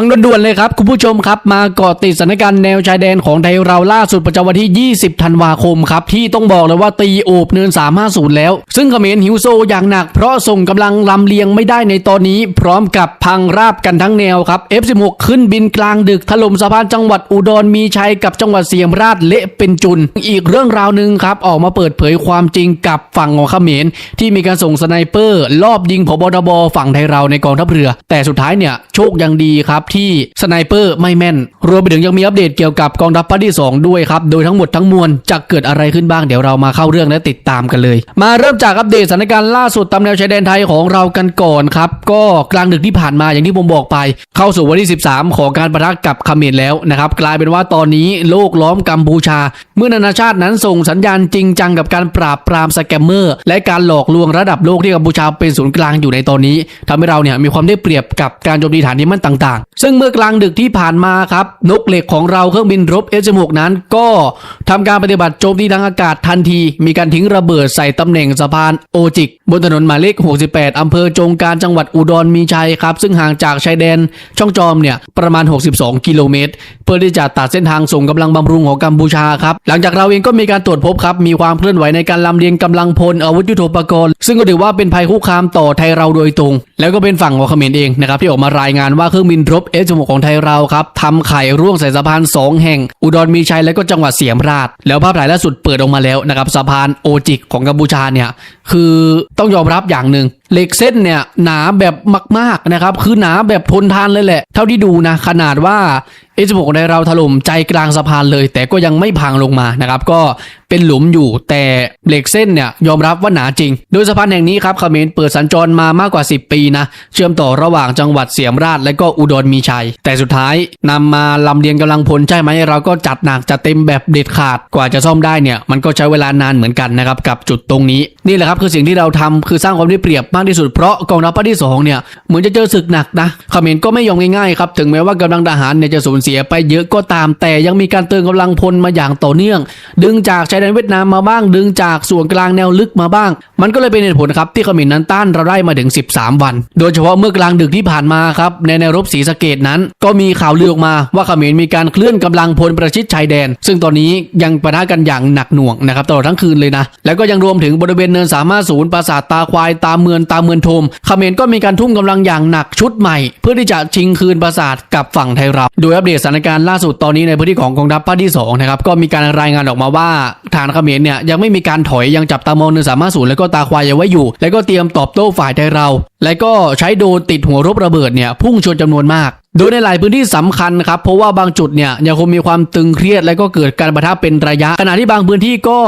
ฟังด่วนๆเลยครับ คุณผู้ชมครับมาเกาะติดสถานการณ์แนวชายแดนของไทยเราล่าสุดประจำวันที่ 20 ธันวาคมครับ ที่ต้องบอกเลยว่าตีโอบเนิน 350 แล้ว ซึ่งเขมรหิวโซอย่างหนัก เพราะส่งกำลังลำเลียงไม่ได้ในตอนนี้ พร้อมกับพังราบกันทั้งแนวครับ F16 ขึ้นบินกลางดึกถล่มสะพานจังหวัดอุดรมีชัยกับจังหวัดเสียมราชเละเป็นจุน อีกเรื่องราวหนึ่งครับออกมาเปิดเผยความจริงกับฝั่งของเขมรที่มีการส่งสไนเปอร์ ลอบยิงพบทบฝั่งไทยเราในกองทัพเรือ แต่สุดท้ายเนี่ยโชคยังดีครับที่สไนเปอร์ไม่แม่น รวมไปถึงยังมีอัปเดตเกี่ยวกับกองทัพภาคที่ 2 ด้วยครับ โดยทั้งหมดทั้งมวลจะเกิดอะไรขึ้นบ้างเดี๋ยวเรามาเข้าเรื่องและติดตามกันเลย มาเริ่มจากอัปเดตสถานการณ์ล่าสุดตามแนวชายแดนไทยของเรากันก่อนครับก็กลางดึกที่ผ่านมาอย่างที่ผมบอกไป เข้าสู่วันที่ 13 ของการประทะกับเขมรแล้วนะครับกลายเป็นว่าตอนนี้โลกล้อมกัมพูชา เมื่อนานาชาตินั้นส่งสัญญาณจริงจังกับการปราบปรามสแกมเมอร์และการหลอกลวงระดับโลกที่กัมพูชาเป็นศูนย์กลางอยู่ในตอนนี้ทำให้เราเนี่ยมีความได้เปรียบกับการโจมตีฐานที่มั่นต่างๆซึ่งเมื่อกลางดึกที่ผ่านมาครับนกเหล็กของเราเครื่องบินรบ F16 นั้น ก็ทำการปฏิบัติโจมตีทางอากาศทันที มีการทิ้งระเบิดใส่ตำแหน่งสะพานโอจิก บนถนนหมายเลข 68อำเภอจงการจังหวัดอุดรมีชัยครับ ซึ่งห่างจากชายแดนช่องจอมเนี่ยประมาณ 62 กิโลเมตร เพื่อที่จะตัดเส้นทางส่งกำลังบำรุงของกัมพูชาครับ หลังจากเราเองก็มีการตรวจพบครับมีความเคลื่อนไหวในการลำเลียงกำลังพลอาวุธยุทโธปกรณ์ ซึ่งก็ถือว่าเป็นภัยคุกคามต่อไทยเราโดยตรง แล้วก็เป็นฝั่งของเขมรเองนะครับที่ออกมารายงานว่าเครื่องบินรบ F16 ของไทยเราครับทำไข่ร่วงใส่สะพานสองแห่ง อุดรมีชัยและก็จังหวัดเสียมราช แล้วภาพถ่ายล่าสุดเปิดออกมาแล้วนะครับสะพานโอจิกของกัมพูชาเนี่ย คือต้องยอมรับอย่างหนึ่งเหล็กเส้นเนี่ยหนาแบบมากๆนะครับ คือหนาแบบทนทานเลยแหละ เท่าที่ดูนะ ขนาดว่า F16 ของเราถล่มใจกลางสะพานเลย แต่ก็ยังไม่พังลงมานะครับ ก็เป็นหลุมอยู่แต่เหล็กเส้นเนี่ยยอมรับว่าหนาจริง โดยสะพานแห่งนี้ครับเขมรเปิดสัญจรมามากกว่า 10 ปีนะ เชื่อมต่อระหว่างจังหวัดเสียมราชและก็อุดรมีชัย แต่สุดท้ายนำมาลำเลียงกำลังพลใช่ไหมเราก็จัดหนักจัดเต็มแบบเด็ดขาดกว่าจะซ่อมได้เนี่ยมันก็ใช้เวลานานเหมือนกันนะครับกับจุดตรงนี้นี่แหละครับคือสิ่งที่เราทำคือสร้างความได้เปรียบมากที่สุดเพราะกองทัพภาคที่สองเนี่ยเหมือนจะเจอศึกหนักนะเขมรก็ไม่ยอมง่ายๆครับถึงแม้ว่ากำลังทหารเนี่ยจะสูญเสียไปเยอะก็ตาม แต่ยังมีการเติมกำลังพลมาอย่างต่อเนื่อง ดึงจากชายแดนเวียดนามมาบ้าง ดึงจากส่วนกลางแนวลึกมาบ้าง มันก็เลยเป็นเหตุผลครับที่เขมรนั้นต้านเราได้มาถึง 13 วัน โดยเฉพาะเมื่อกลางดึกที่ผ่านมาครับในแนวรบศรีสะเกดนั้น ก็มีข่าวลือออกมาว่าเขมรมีการเคลื่อนกำลังพลประชิดชายแดน ซึ่งตอนนี้ยังปะทะกันอย่างหนักหน่วงนะครับตลอดทั้งคืนเลยนะแล้วก็ยังรวมถึงบริเวณเนินสามารถศูนย์ปราสาทตาควายตามเมืองตามเมืองทมเขมรก็มีการทุ่มกำลังอย่างหนักชุดใหม่ เพื่อที่จะชิงคืนปราสาทกับฝั่งไทยเราโดยอัปเดตสถานการณ์ล่าสุดตอนนี้ในพื้นที่ของกองทัพภาคที่2นะครับก็มีการรายงานออกมาว่าฐานเขมรเนี่ยยังไม่มีการถอยยังจับตามองเนินสามารถศูนย์แล้วก็ตาควายเอาไว้อยู่ แล้วก็เตรียมตอบโต้ฝ่ายไทยเรา และก็ใช้โดรนติดหัวรบระเบิดเนี่ยพุ่งชนจำนวนมากโดยในหลายพื้นที่สำคัญครับเพราะว่าบางจุดเนี่ยยังคงมีความตึงเครียดและก็เกิดการประทะเป็นระยะ ขณะที่บางพื้นที่ก็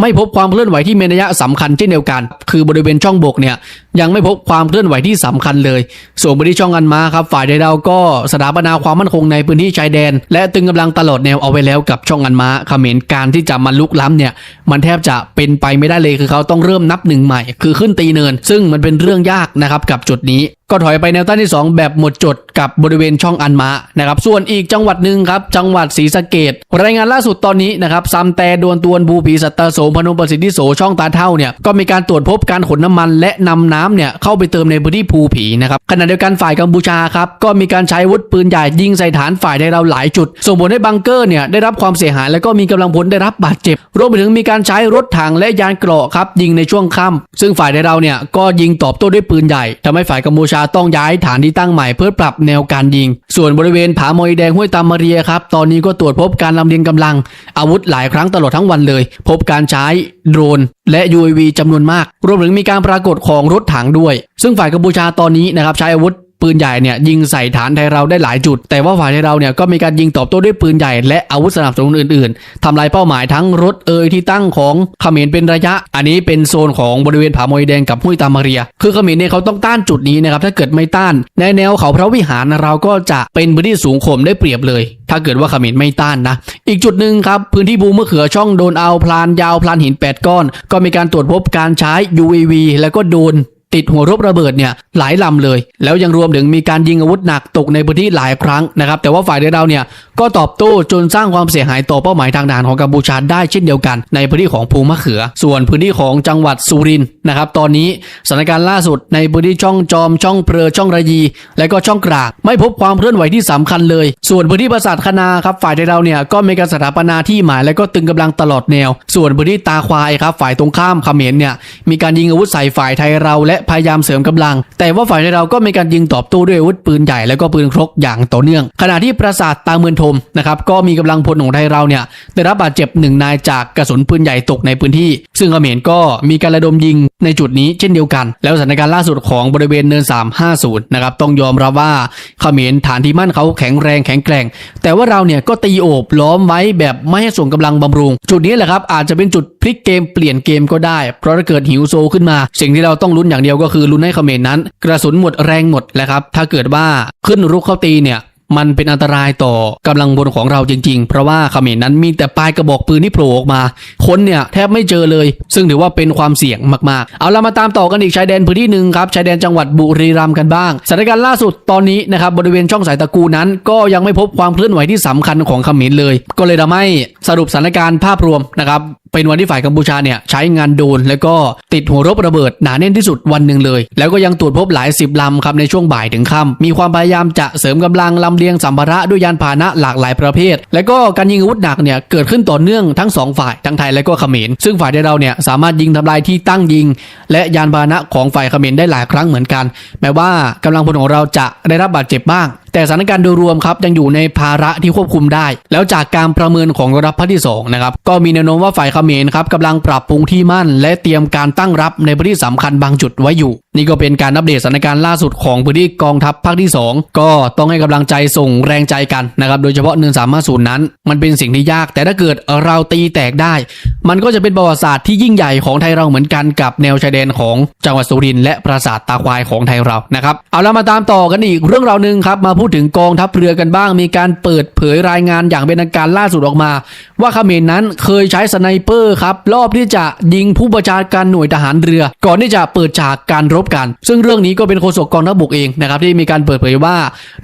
ไม่พบความเคลื่อนไหวที่มีนัยสำคัญเช่นเดียวกัน คือบริเวณช่องบกเนี่ยยังไม่พบความเคลื่อนไหวที่สำคัญเลย ส่วนบริเวณช่องอันมาครับ ฝ่ายใดเราก็สถาปนาความมั่นคงในพื้นที่ชายแดน และตึงกำลังตลอดแนวเอาไว้แล้วกับช่องอันมาเขมรการที่จะมาลุกล้ำเนี่ยมันแทบจะเป็นไปไม่ได้เลยคือเขาต้องเริ่มนับหนึ่งใหม่ คือขึ้นตีเนิน ซึ่งมันเป็นเรื่องยากนะครับกับจุดนี้ ก็ถอยไปแนวต้านที่ 2 แบบหมดจดกับบริเวณช่องอันมานะครับ ส่วนอีกจังหวัดหนึ่งครับ จังหวัดศรีสะเกดรายงานล่าสุดตอนนี้นะครับซัมแต่ดวนตวนภูผีสัตตโสมพนมประสิทธิโสช่องตาเท่าเนี่ยก็มีการตรวจพบการขนน้ำมัน และนำน้ำเนี่ยเข้าไปเติมในพื้นที่ภูผีนะครับขณะเดียวกันฝ่ายกัมพูชาครับก็มีการใช้วุธปืนใหญ่ยิงใส่ฐานฝ่ายไทยเราหลายจุด ส่งผลให้บังเกอร์เนี่ยได้รับความเสียหายและก็มีกำลังพลได้รับบาดเจ็บ รวมไปถึงมีการใช้รถถังและยานเกราะครับยิงในช่วงค่ำซึ่งฝ่ายไทยเราเนี่ยก็ยิงตอบโต้ด้วยปืนใหญ่ทำให้ฝ่ายกัมพูชาต้องย้ายฐานที่ตั้งใหม่เพื่อปรับแนวการยิง ส่วนบริเวณผามอยแดงห้วยตามมาเรียครับ ตอนนี้ก็ตรวจพบการลำเลียงกำลัง อาวุธหลายครั้งตลอดทั้งวันเลย พบการใช้โดรน และ UAV จำนวนมาก รวมถึงมีการปรากฏของรถถังด้วย ซึ่งฝ่ายกัมพูชาตอนนี้นะครับใช้อาวุธ ปืนใหญ่เนี่ยยิงใส่ฐานไทยเราได้หลายจุด แต่ว่าฝ่ายไทยเราเนี่ยก็มีการยิงตอบโต้ด้วยปืนใหญ่และอาวุธสนับสนุนอื่นๆทำลายเป้าหมายทั้งรถเอยที่ตั้งของเขมรเป็นระยะ อันนี้เป็นโซนของบริเวณผามอยแดงกับห้วยตามมาเรีย คือเขมรเนี่ยเขาต้องต้านจุดนี้นะครับถ้าเกิดไม่ต้าน ในแนวเขาพระวิหารเราก็จะเป็นพื้นที่สูงข่มได้เปรียบเลย ถ้าเกิดว่าเขมรไม่ต้านนะ อีกจุดหนึ่งครับพื้นที่ภูมะเขือช่องโดนเอาพลานยาวพลานหิน 8 ก้อน ก็มีการตรวจพบการใช้ UAV แล้วก็โดน ติดหัวรบระเบิดเนี่ยหลายลำเลย แล้วยังรวมถึงมีการยิงอาวุธหนักตกในพื้นที่หลายครั้งนะครับแต่ว่าฝ่ายเราเนี่ยก็ตอบโต้จนสร้างความเสียหายต่อเป้าหมายทางทหารของกัมพูชาได้เช่นเดียวกัน ในพื้นที่ของภูมะเขือ ส่วนพื้นที่ของจังหวัดสุรินทร์นะครับตอนนี้สถานการณ์ล่าสุดในพื้นที่ช่องจอมช่องเพลอช่องระยี และก็ช่องกรากไม่พบความเคลื่อนไหวที่สำคัญเลย ส่วนพื้นที่ปราสาทคณาครับฝ่ายเราเนี่ยก็มีการสถาปนาที่หมายและก็ตึงกำลังตลอดแนว ส่วนพื้นที่ตาควายครับฝ่ายตรงข้ามเขมรเนี่ยมีการยิงอาวุธใส่ฝ่ายไทยเราและพยายามเสริมกำลัง แต่ว่าฝ่ายไทยเราก็มีการยิงตอบโต้ด้วยอาวุธปืนใหญ่และก็ปืนครกอย่างต่อเนื่อง ขณะที่ปราสาทตาเมือนทมนะครับก็มีกำลังพลของไทยเราเนี่ยได้รับบาดเจ็บหนึ่งนายจากกระสุนปืนใหญ่ตกในพื้นที่ ซึ่งเขมรก็มีการระดมยิงในจุดนี้เช่นเดียวกัน แล้วสถานการณ์ล่าสุดของบริเวณเนิน 350 นะครับต้องยอมรับว่าเขมรฐานที่มั่นเขาแข็งแรงแข็งแกร่ง แต่ว่าเราเนี่ยก็ตีโอบล้อมไว้แบบไม่ให้ส่งกำลังบำรุง จุดนี้แหละครับอาจจะเป็นจุดพลิกเกมเปลี่ยนเกมก็ได้ เพราะถ้าเกิดหิวโซขึ้นมา สิ่งที่เราต้องลุ้นอย่างเดียวียวก็คือลุ้นให้เขมรนั้น กระสุนหมดแรงหมดแหละครับ ถ้าเกิดว่าขึ้นรุกเข้าตีเนี่ยมันเป็นอันตรายต่อกำลังบนของเราจริง ๆ เพราะว่าเขมรนั้นมีแต่ปลายกระบอกปืนที่โผล่ออกมา คนเนี่ยแทบไม่เจอเลย ซึ่งถือว่าเป็นความเสี่ยงมากๆ เอาเรามาตามต่อกันอีกชายแดนพื้นที่หนึ่งครับ ชายแดนจังหวัดบุรีรัมย์กันบ้าง สถานการณ์ล่าสุดตอนนี้นะครับบริเวณช่องสายตะกูนั้น ก็ยังไม่พบความเคลื่อนไหวที่สำคัญของเขมรเลย ก็เลยทำให้สรุปสถานการณ์ภาพรวมนะครับเป็นวันที่ฝ่ายกัมพูชาเนี่ยใช้งานโดรนแล้วก็ติดหัวรบระเบิดหนาแน่นที่สุดวันหนึ่งเลย แล้วก็ยังตรวจพบหลายสิบลำครับในช่วงบ่ายถึงค่ำมีความพยายามจะเสริมกำลังลำเลียงสัมภาระด้วยยานพาหนะหลากหลายประเภท และก็การยิงอาวุธหนักเนี่ยเกิดขึ้นต่อเนื่องทั้งสองฝ่ายทั้งไทยและก็เขมร ซึ่งฝ่ายเราเนี่ยสามารถยิงทำลายที่ตั้งยิง และยานพาหนะของฝ่ายเขมรได้หลายครั้งเหมือนกัน แม้ว่ากำลังพลของเราจะได้รับบาดเจ็บบ้างแต่สถานการณ์โดยรวมครับยังอยู่ในภาระที่ควบคุมได้ แล้วจากการประเมินของรับภาคที่2นะครับก็มีแนวโน้มว่าฝ่ายเขมรครับกำลังปรับปรุงที่มั่น และเตรียมการตั้งรับในพื้นที่สำคัญบางจุดไว้อยู่ นี่ก็เป็นการอัปเดตสถานการณ์ล่าสุดของพื้นที่กองทัพภาคที่ 2 ก็ต้องให้กำลังใจส่งแรงใจกันนะครับโดยเฉพาะเนินสามารถศูนย์นั้น มันเป็นสิ่งที่ยาก แต่ถ้าเกิดเราตีแตกได้ มันก็จะเป็นประวัติศาสตร์ที่ยิ่งใหญ่ของไทยเราเหมือนกันกับแนวชายแดนของจังหวัดสุรินทร์และปราสาทตาควายของไทยเรานะครับเอาแล้วมาตามต่อกันอีกเรื่องราวหนึ่งครับมาพูดถึงกองทัพเรือกันบ้าง มีการเปิดเผยรายงานอย่างเป็นทางการล่าสุดออกมา ว่าเขมรนั้นเคยใช้สไนเปอร์ครับรอบที่จะยิงผู้บัญชาการหน่วยทหารเรือ ก่อนที่จะเปิดฉากการรบกันซึ่งเรื่องนี้ก็เป็นโฆษกกองทัพบกเองนะครับที่มีการเปิดเผยว่า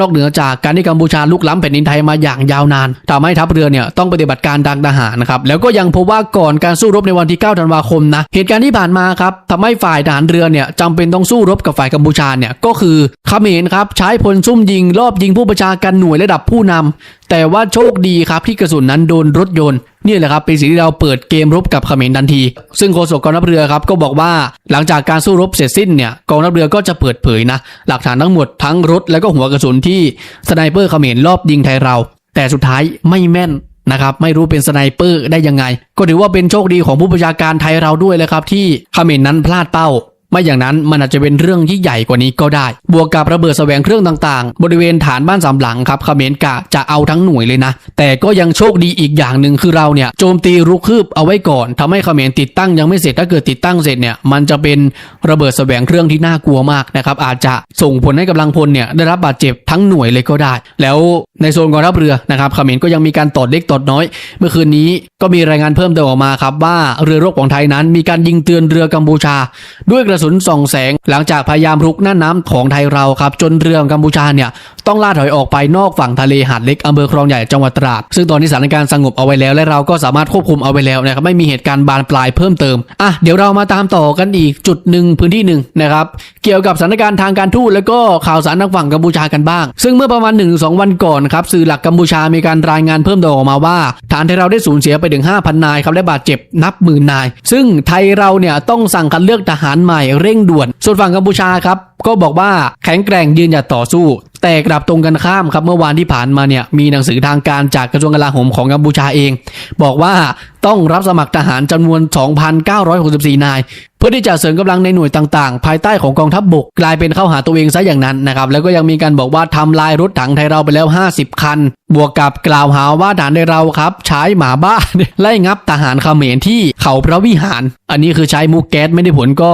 นอกเหนือจากการที่กัมพูชาลุกล้ำแผ่นดินไทยมาอย่างยาวนานทำให้ทัพเรือเนี่ยต้องปฏิบัติการทางทหารนะครับแล้วก็ยังพบว่าก่อนการสู้รบในวันที่ 9 ธันวาคมนะเหตุการณ์ที่ผ่านมาครับทำให้ฝ่ายทหารเรือเนี่ยจำเป็นต้องสู้รบกับฝ่ายกัมพูชาเนี่ยก็คือเขมรครับใช้พลซุ่มยิงรอบยิงผู้บัญชาการหน่วยระดับผู้นำ แต่ว่าโชคดีครับที่กระสุนนั้นโดนรถยนต์นี่แหละครับเป็นสิ่งที่เราเปิดเกมรบกับเขมรทันที ซึ่งโฆษกกองทัพเรือครับก็บอกว่าหลังจากการสู้รบเสร็จสิ้นเนี่ยกองทัพเรือก็จะเปิดเผยนะหลักฐานทั้งหมดทั้งรถและก็หัวกระสุนที่สไนเปอร์เขมรรอบยิงไทยเรา แต่สุดท้ายไม่แม่นนะครับไม่รู้เป็นสไนเปอร์ได้ยังไง ก็ถือว่าเป็นโชคดีของผู้บัญชาการไทยเราด้วยเลยครับที่เขมรนั้นพลาดเป้า ไม่อย่างนั้นมันอาจจะเป็นเรื่องที่ใหญ่กว่านี้ก็ได้ บวกกับระเบิดแสวงเครื่องต่างๆ บริเวณฐานบ้านสามหลังครับเขมรกะจะเอาทั้งหน่วยเลยนะ แต่ก็ยังโชคดีอีกอย่างหนึ่งคือเราเนี่ยโจมตีรุกคืบเอาไว้ก่อนทำให้เขมรติดตั้งยังไม่เสร็จถ้าเกิดติดตั้งเสร็จเนี่ยมันจะเป็นระเบิดแสวงเครื่องที่น่ากลัวมากนะครับอาจจะส่งผลให้กำลังพลเนี่ยได้รับบาดเจ็บทั้งหน่วยเลยก็ได้ แล้วในโซนกองทัพเรือนะครับเขมรก็ยังมีการตอดเล็กตอดน้อย เมื่อคืนนี้ก็มีรายงานเพิ่มเติมออกมาครับว่าเรือรบของไทยนั้น มีการยิงเตือนเรือกัมพูชาด้วยกระสุนส่องแสง หลังจากพยายามรุกหน้าน้ำของไทยเราครับจนเรือของกัมพูชาเนี่ยต้องล่าถอยออกไปนอกฝั่งทะเลหาดเล็กอำเภอคลองใหญ่จังหวัดตราด ซึ่งตอนนี้สถานการณ์สงบเอาไว้แล้ว และเราก็สามารถควบคุมเอาไว้แล้วนะครับไม่มีเหตุการณ์บานปลายเพิ่มเติมอะเดี๋ยวเรามาตามต่อกันอีกจุดหนึ่งพื้นที่หนึ่งนะครับเกี่ยวกับสถานการณ์ทางการทูตแล้วก็ข่าวสารทางฝั่งกัมพูชากันบ้าง ซึ่งเมื่อประมาณ1นสวันก่อนครับสื่อหลักกัมพูชามีการรายงานเพิ่มเติมออกมาว่า ฐานไทยเราได้สูญเสียไปถึง5,000นายครับและบาดเจ็บนับหมื่นนาย ซึ่งไทยเราเนี่ยต้องสั่งคัดเลือกทหารใหม่เร่งด่วน ส่วนฝั่งกัมพูชาครับก็บอกว่าแข็งแกร่งยืนหยัดต่อสู้ แต่กลับตรงกันข้ามครับเมื่อวานที่ผ่านมาเนี่ยมีหนังสือทางการจากกระทรวงกลาโหมของกัมพูชาเอง บอกว่า ต้องรับสมัครทหารจำนวน 2,964 นาย เพื่อที่จะเสริมกำลังในหน่วยต่างๆ ภายใต้ของกองทัพบบกกลายเป็นเข้าหาตัวเองซะอย่างนั้นนะครับ แล้วก็ยังมีการบอกว่าทำลายรถถังไทยเราไปแล้ว 50 คัน บวกกับกล่าวหาว่าฐานไทยเราครับ ใช้หมาบ้าไล่งับทหารเขมรที่เขาพระวิหาร อันนี้คือใช้มุกแก๊สไม่ได้ผลก็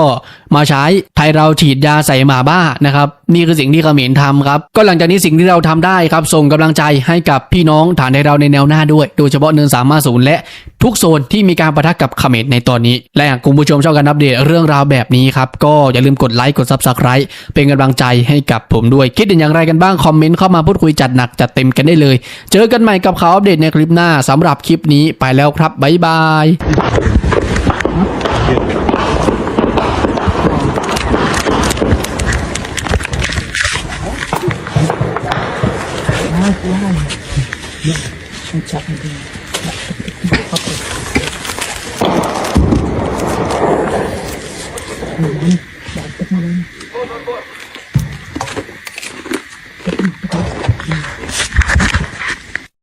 มาใช้ไทยเราฉีดยาใส่หมาบ้านะครับนี่คือสิ่งที่เขมรทำครับก็หลังจากนี้สิ่งที่เราทำได้ครับส่งกำลังใจให้กับพี่น้องฐานไทยเราในแนวหน้าด้วย โดยเฉพาะเนินสามาศูนย์และทุกโซนที่มีการประทะกับเขมรในตอนนี้ และหากคุณผู้ชมชอบการอัปเดตเรื่องราวแบบนี้ครับก็อย่าลืมกดไลค์กด Subscribe เป็นกำลังใจให้กับผมด้วย คิดเห็นอย่างไรกันบ้าง คอมเมนต์เข้ามาพูดคุยจัดหนักจัดเต็มกันได้เลย เจอกันใหม่กับข่าวอัปเดตในคลิปหน้าสำหรับคลิปนี้ไปแล้วครับบ๊ายบาย Hãy subscribe cho kênh Ghiền Mì Gõ Để Bakit na lang.